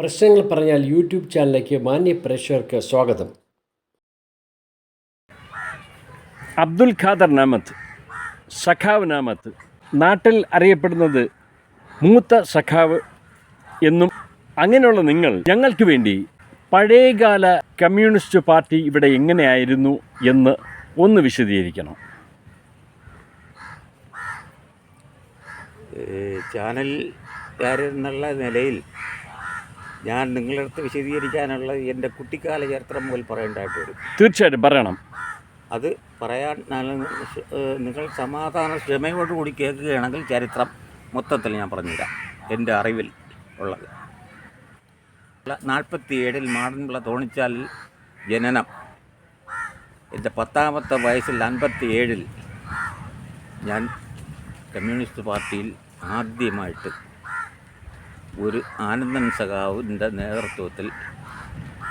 പ്രശ്നങ്ങൾ പറഞ്ഞാൽ യൂട്യൂബ് ചാനലിലേക്ക് മാന്യ പ്രേക്ഷകർക്ക് സ്വാഗതം. അബ്ദുൽ ഖാദർ നാമത്ത് സഖാവ് നാമത്ത് നാട്ടിൽ അറിയപ്പെടുന്നത് മൂത്ത സഖാവ് എന്നും അങ്ങനെയുള്ള നിങ്ങൾ ഞങ്ങൾക്ക് വേണ്ടി പഴയകാല കമ്മ്യൂണിസ്റ്റ് പാർട്ടി ഇവിടെ എങ്ങനെയായിരുന്നു എന്ന് ഒന്ന് വിശദീകരിക്കണം. ചാനൽ എന്നുള്ള നിലയിൽ ഞാൻ നിങ്ങളുടെ അടുത്ത് വിശദീകരിക്കാനുള്ള എന്റെ കുട്ടിക്കാല ചരിത്രം മുതൽ പറയേണ്ടതായിട്ട് വരും. തീർച്ചയായിട്ടും പറയണം. അത് പറയാൻ നിങ്ങൾ സമാധാന ക്ഷമയോടുകൂടി കേൾക്കുകയാണെങ്കിൽ ചരിത്രം മൊത്തത്തിൽ ഞാൻ പറഞ്ഞുതരാം. എന്റെ അറിവിൽ ഉള്ളത്. നാൽപ്പത്തി ഏഴിൽ മാടൻപിള്ള തോണിച്ചാലിൽ ജനനം. എന്റെ പത്താമത്തെ വയസ്സിൽ അൻപത്തി ഏഴിൽ ഞാൻ കമ്മ്യൂണിസ്റ്റ് പാർട്ടിയിൽ ആദ്യമായിട്ട് ഒരു ആനന്ദൻ സഖാവിന്റെ നേതൃത്വത്തിൽ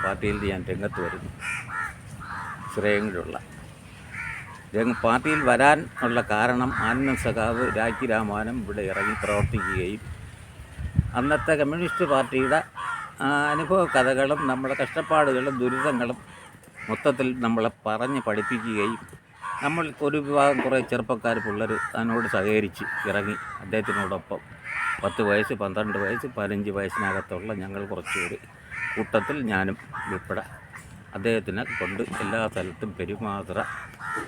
പാർട്ടിയിൽ ഞാൻ രംഗത്ത് വരുന്നു. ശ്രേയങ്ങളുള്ള പാർട്ടിയിൽ വരാൻ ഉള്ള കാരണം ആനന്ദൻ സഖാവ് രാഖി രാമാനം ഇവിടെ ഇറങ്ങി പ്രവർത്തിക്കുകയും അന്നത്തെ കമ്മ്യൂണിസ്റ്റ് പാർട്ടിയുടെ അനുഭവ കഥകളും നമ്മുടെ കഷ്ടപ്പാടുകളും ദുരിതങ്ങളും മൊത്തത്തിൽ നമ്മളെ പറഞ്ഞ് പഠിപ്പിക്കുകയും നമ്മൾ ഒരു വിഭാഗം കുറേ ചെറുപ്പക്കാർ പിള്ളേർ അതിനോട് സഹകരിച്ച് ഇറങ്ങി അദ്ദേഹത്തിനോടൊപ്പം പത്ത് വയസ്സ് പന്ത്രണ്ട് വയസ്സ് പതിനഞ്ച് വയസ്സിനകത്തുള്ള ഞങ്ങൾ കുറച്ചുകൂടി കൂട്ടത്തിൽ ഞാനും ഉൾപ്പെടെ അദ്ദേഹത്തിനെ കൊണ്ട് എല്ലാ സ്ഥലത്തും പെരുമാതുറ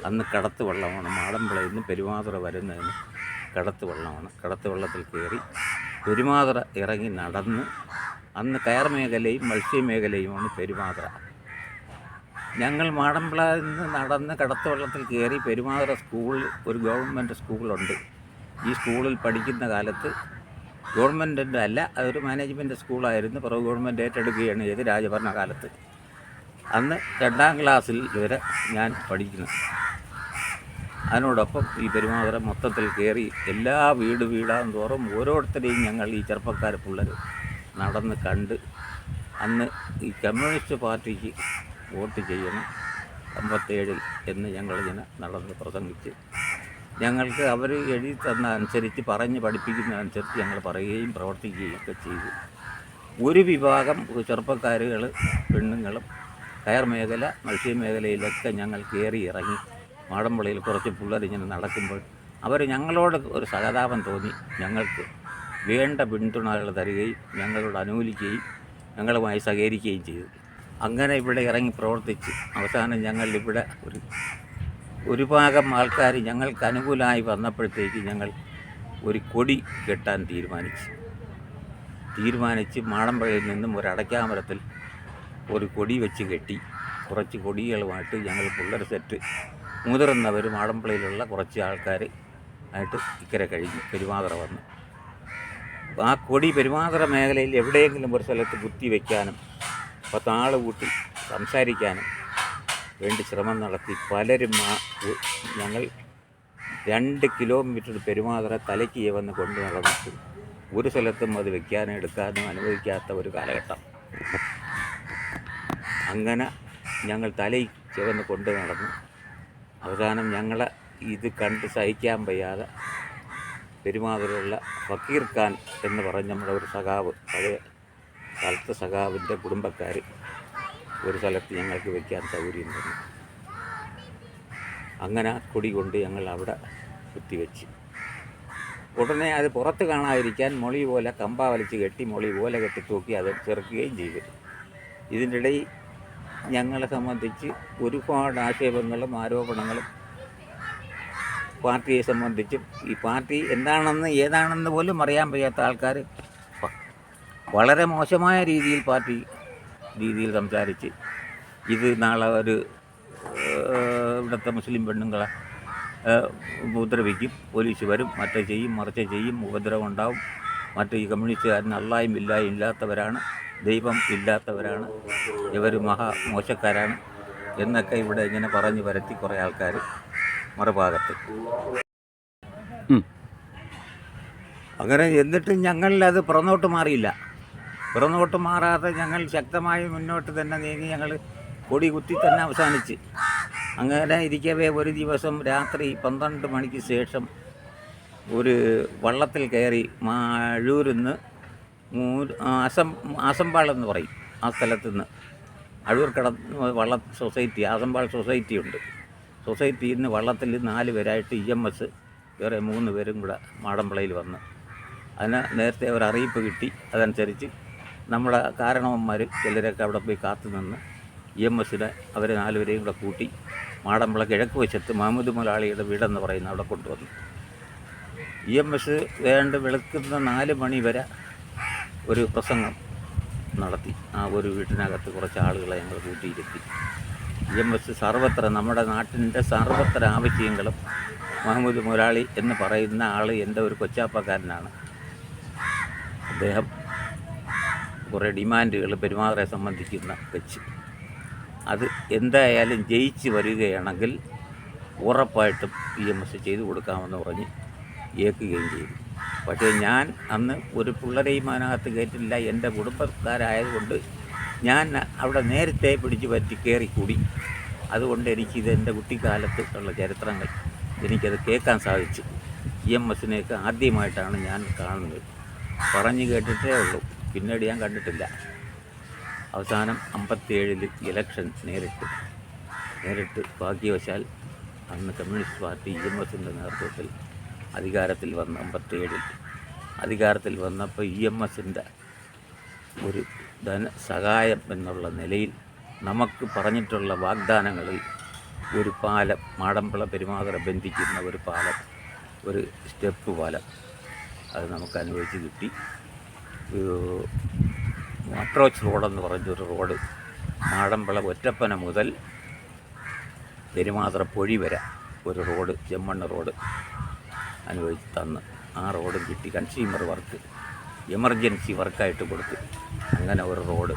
അന്ന് കടത്ത് വെള്ളമാണ് മാടമ്പിളയിൽ നിന്ന് പെരുമാതുറ വരുന്നതിന് കടത്ത് വെള്ളമാണ്. കടത്ത് വെള്ളത്തിൽ കയറി പെരുമാതുറ ഇറങ്ങി നടന്ന് അന്ന് കയർ മേഖലയും മത്സ്യമേഖലയുമാണ് പെരുമാതുറ ഞങ്ങൾ മാടമ്പിളയിൽ നിന്ന് നടന്ന് കടത്ത് വെള്ളത്തിൽ കയറി പെരുമാതുറ സ്കൂളിൽ ഒരു ഗവൺമെന്റ് സ്കൂളുണ്ട്. ഈ സ്കൂളിൽ പഠിക്കുന്ന കാലത്ത് ഗവൺമെന്റിന്റെ അല്ല അതൊരു മാനേജ്മെന്റ് സ്കൂളായിരുന്നു. പിറവ് ഗവൺമെന്റ് ഏറ്റെടുക്കുകയാണ് ചെയ്ത് രാജഭരണകാലത്ത്. അന്ന് രണ്ടാം ക്ലാസ്സിൽ വരെ ഞാൻ പഠിക്കുന്നു. അതിനോടൊപ്പം ഈ പെരുമാതുറ മൊത്തത്തിൽ കയറി എല്ലാ വീട് വീടാൻ തോറും ഓരോരുത്തരെയും ഞങ്ങൾ ഈ ചെറുപ്പക്കാർ പിള്ളേർ നടന്ന് കണ്ട് അന്ന് ഈ കമ്മ്യൂണിസ്റ്റ് പാർട്ടിക്ക് വോട്ട് ചെയ്യണം അമ്പത്തേഴിൽ എന്ന് ഞങ്ങളിങ്ങനെ നടന്ന് പ്രസംഗിച്ച് ഞങ്ങൾക്ക് അവർ എഴുതി തന്ന അനുസരിച്ച് പറഞ്ഞ് പഠിപ്പിക്കുന്ന അനുസരിച്ച് ഞങ്ങൾ പറയുകയും പ്രവർത്തിക്കുകയും ഒക്കെ ചെയ്തു. ഒരു വിഭാഗം ചെറുപ്പക്കാരുകൾ പെണ്ണുങ്ങളും കയർ മേഖല മത്സ്യമേഖലയിലൊക്കെ ഞങ്ങൾ കയറി ഇറങ്ങി മാടമ്പള്ളിയിൽ കുറച്ച് പിള്ളേർ നടക്കുമ്പോൾ അവർ ഞങ്ങളോട് ഒരു സഹതാപം തോന്നി. ഞങ്ങൾക്ക് വേണ്ട പിന്തുണകൾ തരികയും ഞങ്ങളോട് അനുകൂലിക്കുകയും ഞങ്ങളുമായി സഹകരിക്കുകയും ചെയ്തു. അങ്ങനെ ഇവിടെ ഇറങ്ങി പ്രവർത്തിച്ച് അവസാനം ഞങ്ങൾ ഇവിടെ ഒരു ഒരു ഭാഗം ആൾക്കാർ ഞങ്ങൾക്ക് അനുകൂലമായി വന്നപ്പോഴത്തേക്ക് ഞങ്ങൾ ഒരു കൊടി കെട്ടാൻ തീരുമാനിച്ചു. തീരുമാനിച്ച് മാടമ്പഴയിൽ നിന്നും ഒരു അടയ്ക്കാമരത്തിൽ ഒരു കൊടി വെച്ച് കെട്ടി കുറച്ച് കൊടികളുമായിട്ട് ഞങ്ങൾ പിള്ളേർ സെറ്റ് മുതിർന്നവർ മാടമ്പളയിലുള്ള കുറച്ച് ആൾക്കാർ ആയിട്ട് ഇക്കരെ കഴിഞ്ഞു പെരുമാതറ വന്നു. ആ കൊടി പെരുമാതറ മേഖലയിൽ എവിടെയെങ്കിലും ഒരു സ്ഥലത്ത് കുത്തി വയ്ക്കാനും പത്താൾ കൂട്ടി സംസാരിക്കാനും വേണ്ടി ശ്രമം നടത്തി പലരും ഞങ്ങൾ രണ്ട് കിലോമീറ്റർ പെരുമാതറ തലയ്ക്ക് വന്ന് കൊണ്ടു നടന്നിട്ട് ഒരു സ്ഥലത്തും അത് വെക്കാനും എടുക്കാനും അനുവദിക്കാത്ത ഒരു കാലഘട്ടം. അങ്ങനെ ഞങ്ങൾ തലയിൽ ചുവന്ന് കൊണ്ട് നടന്നു. അവസാനം ഞങ്ങളെ ഇത് കണ്ട് സഹിക്കാൻ വയ്യാതെ പെരുമാതിരിയുള്ള ഫക്കീർ ഖാൻ എന്ന് പറഞ്ഞ നമ്മുടെ ഒരു സഖാവ് പഴയ കാലത്ത് സഖാവിന്റെ കുടുംബക്കാർ ഒരു സ്ഥലത്ത് ഞങ്ങൾക്ക് വയ്ക്കാൻ സൗകര്യം തന്നു. അങ്ങനെ കൊടി കൊണ്ട് ഞങ്ങൾ അവിടെ കുത്തിവെച്ച്. ഉടനെ അത് പുറത്ത് കാണാതിരിക്കാൻ മൊളി പോലെ കമ്പ വലിച്ച് കെട്ടി മൊളി പോലെ കെട്ടി തൂക്കി അത് ചെറുക്കുകയും ചെയ്തു. ഇതിന്റെ ഇടയിൽ ഞങ്ങളെ സംബന്ധിച്ച് ഒരുപാട് ആക്ഷേപങ്ങളും ആരോപണങ്ങളും പാർട്ടിയെ സംബന്ധിച്ചും ഈ പാർട്ടി എന്താണെന്ന് ഏതാണെന്ന് പോലും അറിയാൻ പറ്റാത്ത ആൾക്കാർ വളരെ മോശമായ രീതിയിൽ പാർട്ടി രീതിയിൽ സംസാരിച്ച്. ഇത് നാളെ ഒരു ഇവിടുത്തെ മുസ്ലിം പെണ്ണുങ്ങളെ ഉപദ്രവിക്കും. പോലീസ് വരും മറ്റേ ചെയ്യും മറിച്ച് ചെയ്യും ഉപദ്രവം ഉണ്ടാവും. മറ്റേ ഈ കമ്മ്യൂണിസ്റ്റുകാരൻ അള്ളായും ഇല്ലായും ഇല്ലാത്തവരാണ് ദൈവം ഇല്ലാത്തവരാണ് ഇവർ മഹാ മോശക്കാരാണ് എന്നൊക്കെ ഇവിടെ ഇങ്ങനെ പറഞ്ഞു വരത്തി കുറേ ആൾക്കാർ മറുഭാഗത്ത്. അങ്ങനെ എന്നിട്ടും ഞങ്ങളിലത് പുറന്നോട്ട് മാറിയില്ല. പുറന്നോട്ട് മാറാതെ ഞങ്ങൾ ശക്തമായി മുന്നോട്ട് തന്നെ നീങ്ങി ഞങ്ങൾ കൊടി കുത്തി തന്നെ അവസാനിച്ച്. അങ്ങനെ ഇരിക്കവേ ഒരു ദിവസം രാത്രി പന്ത്രണ്ട് മണിക്ക് ശേഷം ഒരു വള്ളത്തിൽ കയറി മഴൂരിന്ന് അസം ആസമ്പാൾ എന്ന് പറയും ആ സ്ഥലത്ത് നിന്ന് കട വള്ള സൊസൈറ്റി ആസമ്പാൾ സൊസൈറ്റി ഉണ്ട്. സൊസൈറ്റിയിൽ നിന്ന് വള്ളത്തിൽ നാല് പേരായിട്ട് ഇ എം എസ് വേറെ മൂന്ന് പേരും കൂടെ മാടമ്പളയിൽ വന്ന്. അതിന് നേരത്തെ ഒരു അറിയിപ്പ് കിട്ടി. അതനുസരിച്ച് നമ്മുടെ കാരണവന്മാർ ചിലരൊക്കെ അവിടെ പോയി കാത്തു നിന്ന് ഇ എം എസിനെ അവരെ നാലുപേരെയും കൂടെ കൂട്ടി മാടമ്പള കിഴക്ക് വശത്ത് മുഹമ്മദ് മുലാളിയുടെ വീടെന്ന് പറയുന്ന അവിടെ കൊണ്ടുവന്നു. ഇ എം എസ് വേണ്ട വെളുക്കുന്ന നാല് മണി വരെ ഒരു പ്രസംഗം നടത്തി. ആ ഒരു വീട്ടിനകത്ത് കുറച്ച് ആളുകളെ ഞങ്ങൾ കൂട്ടിയിരുത്തി. ഇ എം എസ് സർവത്ര നമ്മുടെ നാട്ടിന്റെ സർവത്ര ആവശ്യങ്ങളും മുഹമ്മദ് മുരാളി എന്ന് പറയുന്ന ആൾ എന്റെ ഒരു കൊച്ചാപ്പക്കാരനാണ്. അദ്ദേഹം കുറേ ഡിമാൻഡുകൾ പെരുമാറെ സംബന്ധിക്കുന്ന വെച്ച്. അത് എന്തായാലും ജയിച്ച് വരികയാണെങ്കിൽ ഉറപ്പായിട്ടും പി എം എസ് ചെയ്തു കൊടുക്കാമെന്ന് പറഞ്ഞ് ഏൽക്കുകയും ചെയ്തു. പക്ഷേ ഞാൻ അന്ന് ഒരു പിള്ളേരെയും അതിനകത്ത് കയറ്റില്ല. എന്റെ കുടുംബക്കാരായതുകൊണ്ട് ഞാൻ അവിടെ നേരത്തെ പിടിച്ച് പറ്റി കയറിക്കൂടി. അതുകൊണ്ട് എനിക്കിത് എന്റെ കുട്ടിക്കാലത്ത് ഉള്ള ചരിത്രങ്ങൾ എനിക്കത് കേൾക്കാൻ സാധിച്ചു. ഇ എം എസിനെയൊക്കെ ആദ്യമായിട്ടാണ് ഞാൻ കാണുന്നത്. പറഞ്ഞു കേട്ടിട്ടേ ഉള്ളൂ. പിന്നീട് ഞാൻ കണ്ടിട്ടില്ല. അവസാനം അമ്പത്തിയേഴിൽ ഇലക്ഷൻ നേരിട്ട്. നേരിട്ട് ഭാഗ്യവശാൽ അന്ന് കമ്മ്യൂണിസ്റ്റ് പാർട്ടി ഇ എം എസിന്റെ നേതൃത്വത്തിൽ അധികാരത്തിൽ വന്ന അമ്പത്തിയേഴിൽ അധികാരത്തിൽ വന്നപ്പോൾ ഇ എം എസിന്റെ ഒരു ധന സഹായം എന്നുള്ള നിലയിൽ നമുക്ക് പറഞ്ഞിട്ടുള്ള വാഗ്ദാനങ്ങളിൽ ഒരു പാലം മാടമ്പള പെരുമാതറ ബന്ധിക്കുന്ന ഒരു പാലം ഒരു സ്റ്റെപ്പ് പാലം അത് നമുക്ക് അനുഭവിച്ച് കിട്ടി. ഒരു അപ്രോച്ച് റോഡെന്ന് പറഞ്ഞൊരു റോഡ് മാടമ്പള ഒറ്റപ്പന മുതൽ പെരുമാതറ പൊഴി വരെ ഒരു റോഡ് ചെമ്മണ്ണ് റോഡ് അനുവദിച്ച് തന്ന്. ആ റോഡും കിട്ടി. കൺസ്യൂമർ വർക്ക് എമർജൻസി വർക്കായിട്ട് കൊടുത്ത് അങ്ങനെ ഒരു റോഡ്.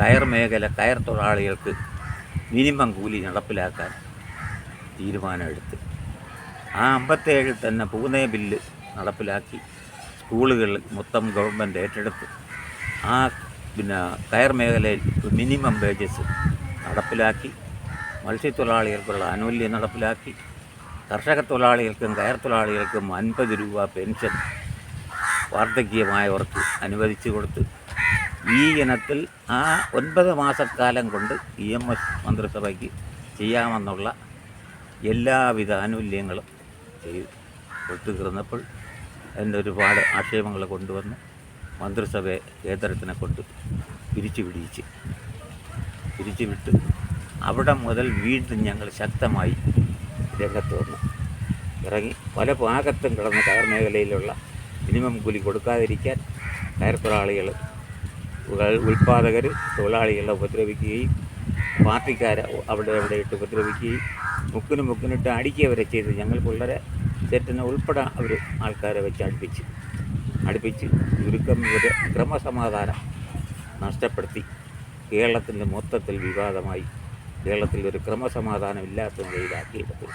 കയർ മേഖല കയർ തൊഴിലാളികൾക്ക് മിനിമം കൂലി നടപ്പിലാക്കാൻ തീരുമാനമെടുത്ത്. ആ അമ്പത്തേഴിൽ തന്നെ പൂനെ ബില്ല് നടപ്പിലാക്കി. സ്കൂളുകളിൽ മൊത്തം ഗവൺമെന്റ് ഏറ്റെടുത്ത്. ആ പിന്നെ കയർ മേഖലയിൽ മിനിമം വേജസ് നടപ്പിലാക്കി മത്സ്യത്തൊഴിലാളികൾക്കുള്ള ആനുകൂല്യം നടപ്പിലാക്കി കർഷക തൊഴിലാളികൾക്കും കയർ തൊഴിലാളികൾക്കും അൻപത് രൂപ പെൻഷൻ വാർദ്ധക്യമായവർക്ക് അനുവദിച്ചു കൊടുത്ത്. ഈ ഇനത്തിൽ ആ ഒൻപത് മാസക്കാലം കൊണ്ട് ഇ എം എസ് മന്ത്രിസഭയ്ക്ക് ചെയ്യാമെന്നുള്ള എല്ലാവിധ ആനുകൂല്യങ്ങളും ചെയ്തു. കൊടുത്തു ഒരുപാട് ആക്ഷേപങ്ങൾ കൊണ്ടുവന്ന് മന്ത്രിസഭയെ കേന്ദ്രത്തിനെ കൊണ്ട് പിരിച്ചു പിടിയിച്ച് പിരിച്ചു വിട്ട് അവിടെ മുതൽ വീണ്ടും ഞങ്ങൾ ശക്തമായി രംഗത്ത് വന്നു. ഇറങ്ങി പല ഭാഗത്തും കിടന്ന കയർ മേഖലയിലുള്ള മിനിമം കൂലി കൊടുക്കാതിരിക്കാൻ കയർ തൊഴിലാളികൾ ഉൽപ്പാദകർ തൊഴിലാളികളെ ഉപദ്രവിക്കുകയും പാർട്ടിക്കാരെ അവിടെ അവിടെ ഇട്ട് ഉപദ്രവിക്കുകയും മുക്കിന് മുക്കിനിട്ട് അടിക്കുക വരെ ചെയ്ത് ഞങ്ങൾ പിള്ളേരെ സെറ്റിനെ ഉൾപ്പെടെ അവർ ആൾക്കാരെ വെച്ച് അടുപ്പിച്ച് അടുപ്പിച്ച് ചുരുക്കം ഇവർ ക്രമസമാധാനം നഷ്ടപ്പെടുത്തി. കേരളത്തിന്റെ മൊത്തത്തിൽ വിവാദമായി. കേരളത്തിൽ ഒരു ക്രമസമാധാനം ഇല്ലാത്ത നിലയിലാക്കിയെടുത്ത്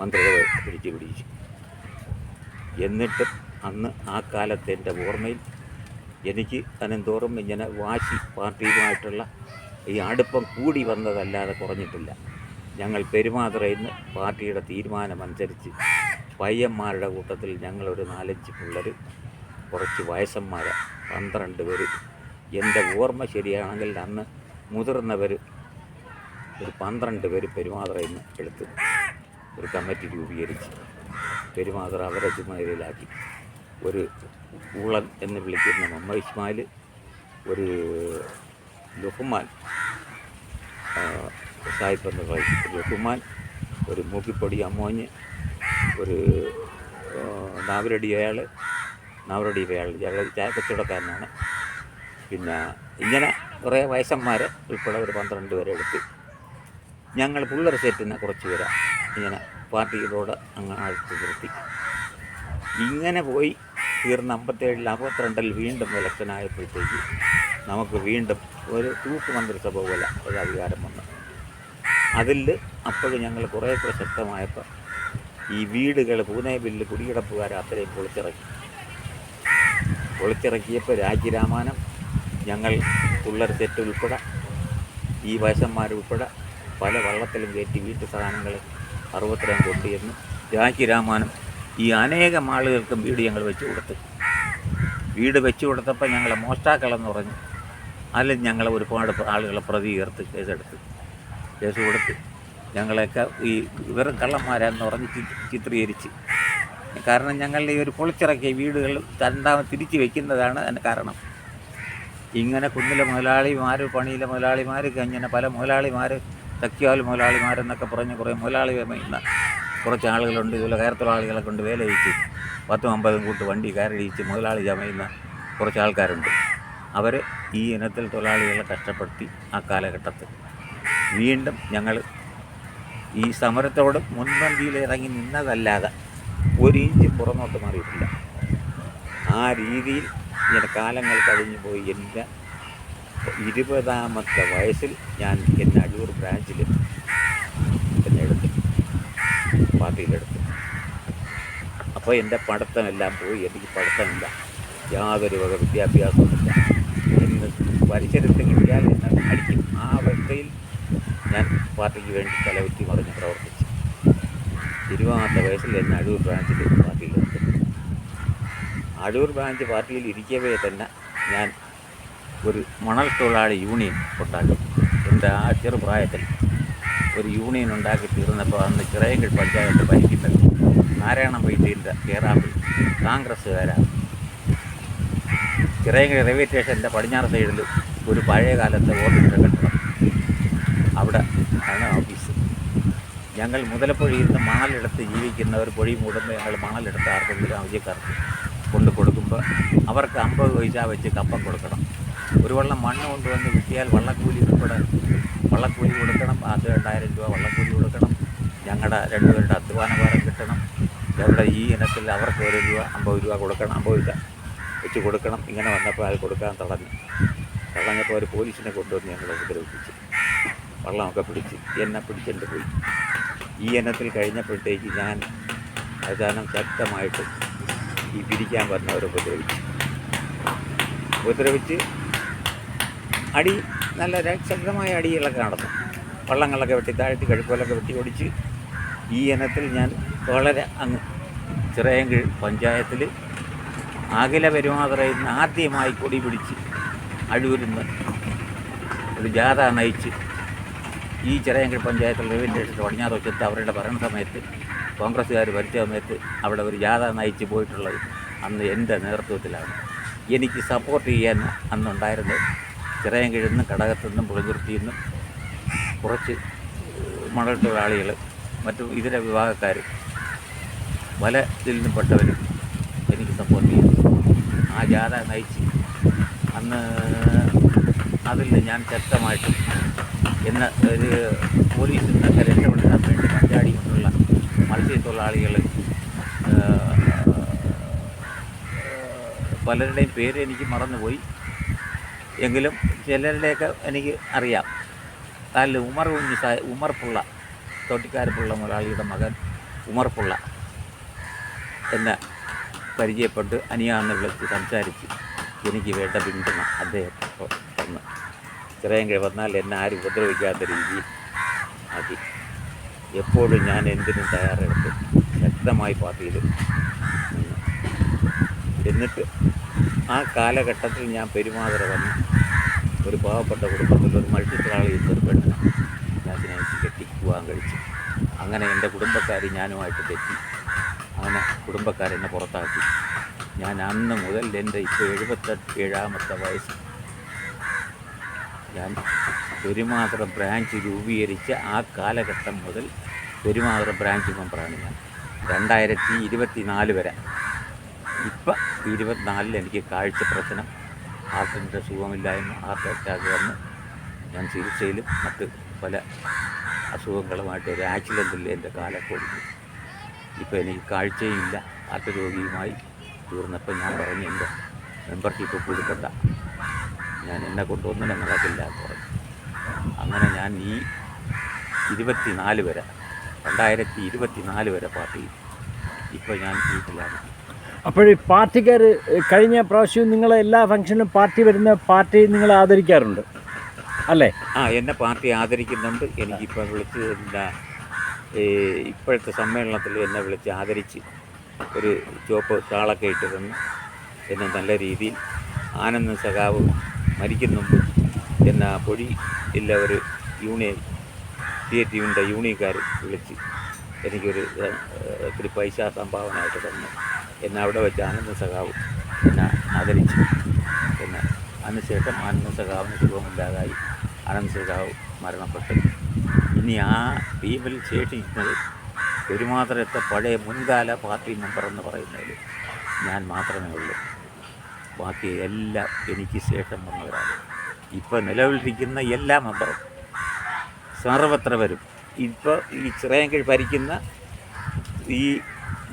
മന്ത്രികളെ പിടിച്ചു പിടിച്ചു എന്നിട്ടും അന്ന് ആ കാലത്തെ എന്റെ ഓർമ്മയിൽ എനിക്ക് അനന്തോറും ഇങ്ങനെ വാശി പാർട്ടിയുമായിട്ടുള്ള ഈ അടുപ്പം കൂടി വന്നതല്ലാതെ കുറഞ്ഞിട്ടില്ല. ഞങ്ങൾ പെരുമാതുറയിൽ നിന്ന് പാർട്ടിയുടെ തീരുമാനമനുസരിച്ച് പയ്യന്മാരുടെ കൂട്ടത്തിൽ ഞങ്ങളൊരു നാലഞ്ച് പിള്ളേർ കുറച്ച് വയസ്സന്മാർ പന്ത്രണ്ട് പേര്. എന്റെ ഓർമ്മ ശരിയാണെങ്കിൽ അന്ന് മുതിർന്നവർ ഒരു പന്ത്രണ്ട് പേര് പെരുമാതറയിൽ നിന്ന് എടുത്ത് ഒരു കമ്മിറ്റി രൂപീകരിച്ച് പെരുമാതറ അവരെ ചുമതലയിലാക്കി. ഒരു ഊളൻ എന്ന് വിളിക്കുന്ന മമ്മ ഇസ്മായിൽ ഒരു ലുഹ്മാൻ സായിപ്പെന്ന് പറയും. ലുഹ്മാൻ ഒരു മൂക്കിപ്പൊടി അമ്മോഞ്ഞ് ഒരു നാവരടി അയാൾ നാവരടി അയാൾ അയാൾ ചായക്കച്ചവടക്കാരനാണ് പിന്നെ ഇങ്ങനെ കുറേ വയസ്സന്മാരെ ഉൾപ്പെടെ ഒരു പന്ത്രണ്ട് പേരെ എടുത്ത് ഞങ്ങൾ പിള്ളേർ സെറ്റിനെ കുറച്ച് പേരെ ഇങ്ങനെ പാർട്ടിയിലൂടെ അങ്ങ് അടുത്ത് നിർത്തി. ഇങ്ങനെ പോയി തീർന്ന അമ്പത്തേഴിൽ അറുപത്തിരണ്ടിൽ വീണ്ടും ഇലക്ഷൻ ആയപ്പോഴത്തേക്ക് നമുക്ക് വീണ്ടും ഒരു തൂക്ക് മന്ത്രിസഭ പോലെ ഒരു അധികാരം വന്നു. അതിൽ അപ്പോഴും ഞങ്ങൾ കുറേ കൂടെ ശക്തമായപ്പോൾ ഈ വീടുകൾ പൂനെ ബില്ല് കുടികിടപ്പുകാരെ അത്രയും പൊളിച്ചിറക്കി. പൊളിച്ചിറക്കിയപ്പോൾ രാജ്യരാമാനം ഞങ്ങൾ ഉള്ളർ തെറ്റ് ഉൾപ്പെടെ ഈ വയസ്സന്മാരുൾപ്പെടെ പല വള്ളത്തിലും കയറ്റി വീട്ടു സാധനങ്ങൾ അറുപത്തിരണ്ട് കൊണ്ടുചെന്ന്. രാജ്യരാമാനം ഈ അനേകം ആളുകൾക്കും വീട് ഞങ്ങൾ വെച്ചു കൊടുത്തു. വീട് വെച്ചു കൊടുത്തപ്പോൾ ഞങ്ങളെ മോഷ്ടാക്കളെന്ന് പറഞ്ഞു. അതിൽ ഞങ്ങളെ ഒരുപാട് ആളുകളെ പ്രതി ചേർത്ത് കേസെടുത്ത്. കേസ് കൊടുത്ത്. ഞങ്ങളെയൊക്കെ ഈ വെറും കള്ളന്മാരാന്ന് പറഞ്ഞ് ചിത്രീകരിച്ച്. കാരണം ഞങ്ങളുടെ ഈ ഒരു പൊളിച്ചിറക്കിയ വീടുകൾ രണ്ടാമത് തിരിച്ചു വയ്ക്കുന്നതാണ് അതിന് കാരണം. ഇങ്ങനെ കുന്നിലെ മുതലാളിമാർ പണിയിലെ മുതലാളിമാർ ഇങ്ങനെ പല മുതലാളിമാർ തക്കിയാൽ മുതലാളിമാരെന്നൊക്കെ പറഞ്ഞ് കുറേ മുതലാളി ഇന്ന കുറച്ച് ആളുകളുണ്ട് ഇതുപോലെ കയറത്തുള്ള ആളുകളെ കൊണ്ട് വേല ചെയ്യിച്ച്. പത്തും അമ്പതും കൂട്ട് വണ്ടി കയറിയിച്ച് മുതലാളി ചമയുന്ന കുറച്ച് ആൾക്കാരുണ്ട്. അവർ ഈ ഇനത്തിൽ തൊഴിലാളികളെ കഷ്ടപ്പെടുത്തി ആ കാലഘട്ടത്തിൽ. വീണ്ടും ഞങ്ങൾ ഈ സമരത്തോട് മുൻപന്തിയിൽ ഇറങ്ങി നിന്നതല്ലാതെ ഒരു ഇഞ്ചും പുറമോട്ട് മാറിയിട്ടില്ല. ആ രീതിയിൽ ഇങ്ങനെ കാലങ്ങൾ കഴിഞ്ഞു പോയി. എന്റെ ഇരുപതാമത്തെ വയസ്സിൽ ഞാൻ എന്റെ അടൂർ ബ്രാഞ്ചിൽ എന്നെ എടുത്തു. പാർട്ടിയിലെടുത്തു അപ്പോൾ എന്റെ പഠിത്തമെല്ലാം പോയി. എനിക്ക് പഠിത്തമില്ല. യാതൊരു വക വിദ്യാഭ്യാസവുമില്ല. എന്ന് പരിസരത്ത് കിട്ടിയാൽ എന്നെ അടിക്കും. ആ അവസ്ഥയിൽ ഞാൻ പാർട്ടിക്ക് വേണ്ടി തലവെറ്റി മറിഞ്ഞ് പ്രവർത്തിച്ചു. ഇരുപതാമത്തെ വയസ്സിൽ എന്നെ അടൂർ ബ്രാഞ്ചിൽ പാർട്ടിയിൽ അടൂർ ബ്രാഞ്ച് പാർട്ടിയിൽ ഇരിക്കവേ തന്നെ ഞാൻ ഒരു മണൽ തൊഴിലാളി യൂണിയൻ ഉണ്ടാക്കി. എന്റെ ആ ചെറുപ്രായത്തിൽ ഒരു യൂണിയൻ ഉണ്ടാക്കി തീർന്നപ്പോൾ അന്ന് ചിറയങ്കിൽ പഞ്ചായത്ത് ഭരിക്കുന്നത് നാരായണ വൈദ്യന്റെ കേറാമ്പിൽ കോൺഗ്രസ്സുകാരാണ്. ചിറയങ്കിൽ റെയിൽവേ സ്റ്റേഷന്റെ പടിഞ്ഞാറ് സൈഡിൽ ഒരു പഴയ കാലത്തെ കെട്ടണം അവിടെ ആണ് ഓഫീസ്. ഞങ്ങൾ മുതലപ്പുഴയിൽ നിന്ന് മണലെടുത്ത് ജീവിക്കുന്നവർ പൊഴി മൂടുമ്പോൾ ഞങ്ങൾ മണലെടുത്ത് ആർക്കെങ്കിലും ആവശ്യക്കാർക്ക് കൊണ്ട് കൊടുക്കുമ്പോൾ അവർക്ക് അമ്പത് പൈസ വെച്ച് കപ്പം കൊടുക്കണം. ഒരു വെള്ളം മണ്ണ് കൊണ്ടുവന്ന് കിട്ടിയാൽ വള്ളക്കൂലി ഉൾപ്പെടെ വള്ളക്കൂലി കൊടുക്കണം. അത് രണ്ടായിരം രൂപ വള്ളക്കൂലി കൊടുക്കണം. ഞങ്ങളുടെ രണ്ടുപേരുടെ അധ്വാന ഭാരം കിട്ടണം. ഇവിടെ ഈ ഇനത്തിൽ അവർക്ക് ഒരു രൂപ അമ്പത് രൂപ കൊടുക്കണം. അമ്പത് രൂപ വെച്ച് കൊടുക്കണം. ഇങ്ങനെ വന്നപ്പോൾ അത് കൊടുക്കാൻ തുടങ്ങി തടഞ്ഞപ്പോൾ ഒരു പോലീസിനെ കൊണ്ടുവന്ന് ഞങ്ങൾ ഉപദ്രവിപ്പിച്ചു. വള്ളമൊക്കെ പിടിച്ച്. എന്നെ പിടിച്ചിട്ട് പോയി. ഈ ഇനത്തിൽ കഴിഞ്ഞപ്പോഴത്തേക്ക് ഞാൻ അവസാനം ശക്തമായിട്ട് ഈ പിരിക്കാൻ പറഞ്ഞവരെ ഉപദ്രവിച്ചു. ഉപദ്രവിച്ച് അടി നല്ല ശക്തമായ അടികളൊക്കെ നടന്നു. വള്ളങ്ങളൊക്കെ വെട്ടി താഴ്ത്തി കഴുക്കോലൊക്കെ വെട്ടി ഓടിച്ച് ഈ ഇനത്തിൽ ഞാൻ വളരെ അങ്ങ് ചിറയൻകീഴ് പഞ്ചായത്തിൽ അഖില പെരുമാതറയിൽ നിന്ന് ആദ്യമായി കൊടി പിടിച്ച് അഴൂരിൽ ഒരു ജാഥ നയിച്ച് ഈ ചിറയൻകീഴ് പഞ്ചായത്തിൽ റവന്യൂ സ്റ്റേഷൻ പടിഞ്ഞാറ് വശത്ത് അവരുടെ ഭരണ സമയത്ത് കോൺഗ്രസ്സുകാർ ഭരിച്ച സമയത്ത് അവിടെ ഒരു ജാഥ നയിച്ച് പോയിട്ടുള്ളത് അന്ന് എന്റെ നേതൃത്വത്തിലാണ്. എനിക്ക് സപ്പോർട്ട് ചെയ്യാൻ അന്നുണ്ടായിരുന്നത് ചിറയൻകീഴിൽ നിന്നും കടകത്തു നിന്നും പുളിതുർത്തിയിൽ നിന്നും കുറച്ച് മണൽ തൊഴിലാളികൾ മറ്റു ഇതര വിഭാഗക്കാർ പല ഇതിൽ നിന്നും പെട്ടവരും എനിക്ക് സപ്പോർട്ട് ചെയ്തു. ആ ജാഥ നയിച്ച് അന്ന് അതിൽ ഞാൻ ശക്തമായിട്ട് എന്ന ഒരു പോലീസിൽ നിന്നൊക്കെ രക്ഷപ്പെടുത്താൻ വേണ്ടി മഞ്ചാടി കൊണ്ടുള്ള മത്സ്യത്തൊഴിലാളികൾ പലരുടെയും പേര് എനിക്ക് മറന്നുപോയി. എങ്കിലും ചിലരുടെയൊക്കെ എനിക്ക് അറിയാം. നല്ല ഉമർ കുഞ്ഞു സാ ഉമർ പുള്ള തോട്ടിക്കാരപ്പുള്ള മുതലാളിയുടെ മകൻ ഉമർ പുള്ള എന്നെ പരിചയപ്പെട്ട് അനിയാന്നുള്ള സംസാരിച്ച് എനിക്ക് വേണ്ട പിന്തുണ അദ്ദേഹത്തെ തന്ന്. ചിറയൻകിഴ വന്നാൽ എന്നെ ആരും ഉപദ്രവിക്കാത്ത രീതി. ആക്കി എപ്പോഴും ഞാൻ എന്തിനും തയ്യാറെടുത്ത് വ്യക്തമായി പാർട്ടിയിൽ. എന്നിട്ട് ആ കാലഘട്ടത്തിൽ ഞാൻ പെരുമാതിര വന്ന് ഒരു പാവപ്പെട്ട കുടുംബത്തിൽ ഒരു മൾട്ടിത്തൊഴിലാളി ഒരു പെണ്ണിനെ ഞാൻ സ്നേഹിച്ച് കെട്ടി വിവാഹം കഴിച്ചു. അങ്ങനെ എന്റെ കുടുംബക്കാർ ഞാനുമായിട്ട് തെറ്റി. അങ്ങനെ കുടുംബക്കാരെന്നെ പുറത്താക്കി. ഞാൻ അന്ന് മുതൽ എന്റെ ഇപ്പോൾ എഴുപത്തെട്ട് ഏഴാമത്തെ വയസ്സ് പെരുമാതുറ ബ്രാഞ്ച് രൂപീകരിച്ച ആ കാലഘട്ടം മുതൽ പെരുമാതുറ ബ്രാഞ്ച് മെമ്പറാണ് ഞാൻ. രണ്ടായിരത്തി ഇരുപത്തി നാല് വരെ. ഇപ്പം ഇരുപത്തിനാലിൽ എനിക്ക് കാഴ്ച പ്രശ്നം ഹാർട്ടിന്റെ സുഖമില്ലായ്മ ഹാർട്ട് അറ്റാക്ക് വന്ന് ഞാൻ ചികിത്സയിലും മറ്റ് പല അസുഖങ്ങളുമായിട്ട് ഒരു ആക്സിഡന്റിൽ എന്റെ കാലൊക്കെ ഇപ്പോൾ എനിക്ക് കാഴ്ചയില്ല ഹാർട്ട് രോഗിയുമായി തീർന്നപ്പോൾ ഞാൻ പറഞ്ഞു എന്റെ മെമ്പർഷിപ്പ് പുതുക്കണ്ട. ഞാൻ എന്നെ കൊണ്ടൊന്നിനും നടക്കില്ല എന്ന് പറഞ്ഞു. അങ്ങനെ ഞാൻ ഈ ഇരുപത്തി നാല് വരെ രണ്ടായിരത്തി ഇരുപത്തി നാല് വരെ പാർട്ടി ഇപ്പോൾ ഞാൻ വീട്ടിലാണ് അപ്പോൾ ഈ പാർട്ടിക്കാർ കഴിഞ്ഞ പ്രാവശ്യവും നിങ്ങളെ എല്ലാ ഫംഗ്ഷനിലും പാർട്ടി വരുന്ന പാർട്ടി നിങ്ങൾ ആദരിക്കാറുണ്ട് അല്ലേ? ആ എന്നെ പാർട്ടി ആദരിക്കുന്നുണ്ട്. എനിക്കിപ്പോൾ വിളിച്ച് എന്താ ഇപ്പോഴത്തെ സമ്മേളനത്തിൽ എന്നെ വിളിച്ച് ആദരിച്ച് ഒരു ചുവപ്പ് ഷാളൊക്കെ ഇട്ട് തന്ന്. എന്നെ നല്ല രീതിയിൽ ആനന്ദ സഖാവ് മരിക്കും മുമ്പ് എന്ന പൊഴി ഇല്ല ഒരു യൂണിയൻ ടിയുടെ യൂണിയൻകാർ വിളിച്ച് എനിക്കൊരു ഒത്തിരി പൈസ സംഭാവനയായിട്ട് തന്നു. എന്നെ അവിടെ വെച്ച് ആനന്ദ സഖാവ് എന്നെ ആദരിച്ചു. എന്ന് അതിനുശേഷം ആനന്ദ സഖാവിന് സുഖമില്ലാതായി ആനന്ദ സഖാവ് മരണപ്പെട്ടു. ഇനി ആ ടീമിൽ ശേഷിക്കുന്നത് ഒരുമാത്രത്തെ പഴയ മുൻകാല പാർട്ടി മെമ്പർ എന്ന് പറയുന്നതിൽ ഞാൻ മാത്രമേ ഉള്ളൂ. ബാക്കി എല്ലാം എനിക്ക് ശേഷം വന്നവരാണ്. ഇപ്പോൾ നിലവിലിരിക്കുന്ന എല്ലാ മെമ്പറും സർവത്ര വരും. ഇപ്പോൾ ഈ ചിറയൻകീഴ് ഭരിക്കുന്ന ഈ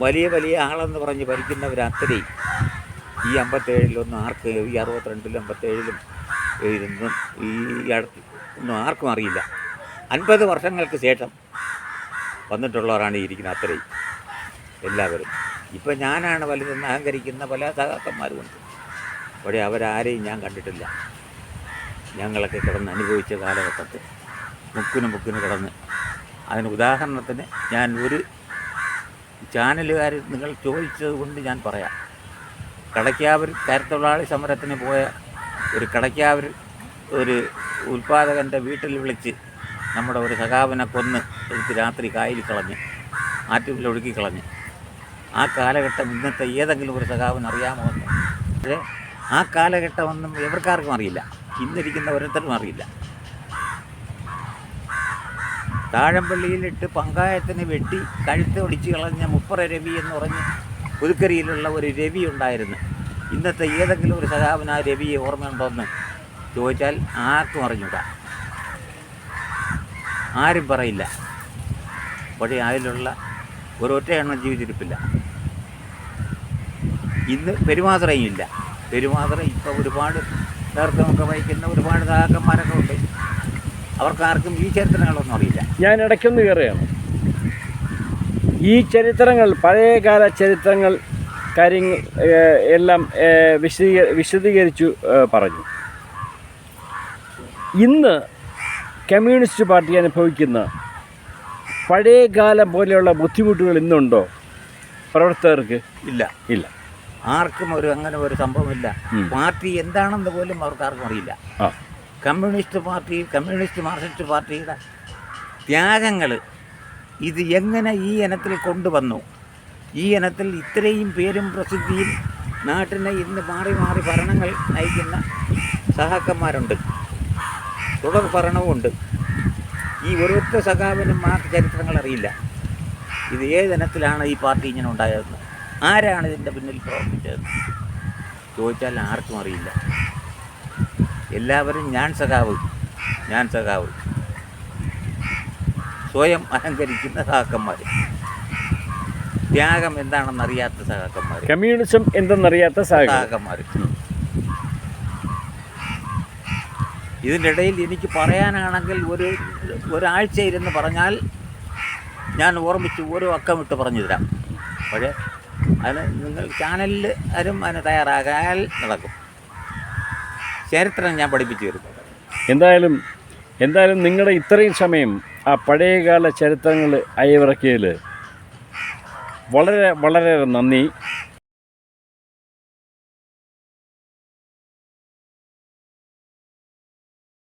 വലിയ വലിയ ആളെന്ന് പറഞ്ഞ് ഭരിക്കുന്നവരത്രയും ഈ അമ്പത്തേഴിലൊന്നും ആർക്ക് ഈ അറുപത്തിരണ്ടിലും അമ്പത്തേഴിലും ഇതൊന്നും ഈ അടുത്ത് ഒന്നും ആർക്കും അറിയില്ല. അൻപത് വർഷങ്ങൾക്ക് ശേഷം വന്നിട്ടുള്ളവരാണ് ഈ ഇരിക്കുന്ന അത്രയും. എല്ലാവരും. ഇപ്പം ഞാനാണ് വലുതെന്ന് അഹങ്കരിക്കുന്ന പല സഹാക്കന്മാരുമുണ്ട് പക്ഷേ അവരാരെയും ഞാൻ കണ്ടിട്ടില്ല. ഞങ്ങളൊക്കെ കിടന്ന് അനുഭവിച്ച കാലഘട്ടത്തിൽ മുക്കിന് മുക്കിന് കിടന്ന്. അതിന് ഉദാഹരണത്തിന് ഞാൻ ഒരു ചാനലുകാർ നിങ്ങൾ ചോദിച്ചത് കൊണ്ട് ഞാൻ പറയാം. കടയ്ക്കാവർ കരത്തൊഴിലാളി സമരത്തിന് പോയ ഒരു കടയ്ക്കാവർ ഒരു ഉൽപ്പാദകന്റെ വീട്ടിൽ വിളിച്ച് നമ്മുടെ ഒരു സഖാവിനെ കൊന്ന് എടുത്ത് രാത്രി കായലിൽ കളഞ്ഞ് ആറ്റുകളിൽ ഒഴുക്കി കളഞ്ഞ്. ആ കാലഘട്ടം ഇന്നത്തെ ഏതെങ്കിലും ഒരു സഖാവിന് അറിയാമോ എന്ന്? പക്ഷേ ആ കാലഘട്ടമൊന്നും എവർക്കാർക്കും അറിയില്ല. ഇന്നിരിക്കുന്ന ഓരോരുത്തർക്കും അറിയില്ല. താഴമ്പള്ളിയിലിട്ട് പങ്കായത്തിന് വെട്ടി കഴുത്ത് ഒടിച്ച് കളഞ്ഞ മുപ്പറ രവി എന്ന് പറഞ്ഞ് പുതുക്കരിയിലുള്ള ഒരു രവി ഉണ്ടായിരുന്നു. ഇന്നത്തെ ഏതെങ്കിലും ഒരു സഖാവിന് ആ രവിയെ ഓർമ്മയുണ്ടോയെന്ന് ചോദിച്ചാൽ ആർക്കും അറിഞ്ഞൂടാ. ആരും പറയില്ല. പക്ഷേ അതിലുള്ള ഒരൊറ്റ എണ്ണം ജീവിച്ചിരിപ്പില്ല. ഇന്ന് പെരുമാത്രയും ഇല്ല. പെരുമാത്ര ഇപ്പോൾ ഒരുപാട് നേർത്തമൊക്കെ വഹിക്കുന്ന ഒരുപാട് സഹാക്കന്മാരൊക്കെ ഉണ്ട്. അവർക്കാർക്കും ഈ ചരിത്രങ്ങളൊന്നും അറിയില്ല. ഞാൻ ഇടയ്ക്കൊന്ന് കയറുകയാണ്. ഈ ചരിത്രങ്ങൾ പഴയകാല ചരിത്രങ്ങൾ കാര്യങ്ങൾ എല്ലാം വിശദീക വിശദീകരിച്ചു പറഞ്ഞു. ഇന്ന് കമ്മ്യൂണിസ്റ്റ് പാർട്ടി അനുഭവിക്കുന്ന പഴയകാലം പോലെയുള്ള ബുദ്ധിമുട്ടുകൾ ഇന്നുണ്ടോ? പ്രവർത്തകർക്ക് ഇല്ല. ഇല്ല. ആർക്കും ഒരു അങ്ങനെ ഒരു സംഭവമില്ല. പാർട്ടി എന്താണെന്ന് പോലും അവർക്ക് ആർക്കും അറിയില്ല. കമ്മ്യൂണിസ്റ്റ് പാർട്ടി കമ്മ്യൂണിസ്റ്റ് മാർക്സിസ്റ്റ് പാർട്ടിയുടെ ത്യാഗങ്ങൾ ഇത് എങ്ങനെ ഈ ഇനത്തിൽ കൊണ്ടുവന്നു? ഈ ഇനത്തിൽ ഇത്രയും പേരും പ്രസിദ്ധിയും നാട്ടിനെ ഇന്ന് മാറി മാറി ഭരണങ്ങൾ നയിക്കുന്ന സഹാക്കന്മാരുണ്ട്. തുടർ ഭരണവുമുണ്ട്. ഈ ഒരൊറ്റ സഖാവിനും ആ ചരിത്രങ്ങൾ അറിയില്ല. ഇത് ഏത് ഇനത്തിലാണ് ഈ പാർട്ടി ഇങ്ങനെ ഉണ്ടായതെന്ന് ആരാണ് ഇതിന്റെ പിന്നിൽ പ്രവർത്തിച്ചത്? ചോദിച്ചാൽ ആർക്കും അറിയില്ല. എല്ലാവരും ഞാൻ സഖാവ് ഞാൻ സഖാവ്. സ്വയം അഹങ്കരിക്കുന്ന സഹാക്കന്മാർ ത്യാഗം എന്താണെന്നറിയാത്ത സഹാക്കന്മാർ കമ്മ്യൂണിസം എന്തെന്നറിയാത്ത സഹാക്കന്മാർ ഇതിന്റെ ഇടയിൽ എനിക്ക് പറയാനാണെങ്കിൽ ഒരു ഒരാഴ്ച ഇരുന്ന് പറഞ്ഞാൽ ഞാൻ ഓർമ്മിച്ച് ഓരോ അക്കമിട്ട് പറഞ്ഞു തരാം. പക്ഷേ അതിന് നിങ്ങൾ ചാനലിൽ ആരും അതിന് തയ്യാറാകാൽ നടക്കും. ചരിത്രം ഞാൻ പഠിപ്പിച്ചു തരും. എന്തായാലും എന്തായാലും നിങ്ങളുടെ ഇത്രയും സമയം ആ പഴയകാല ചരിത്രങ്ങൾ അയവിറക്കിയതിൽ വളരെ വളരെ നന്ദി.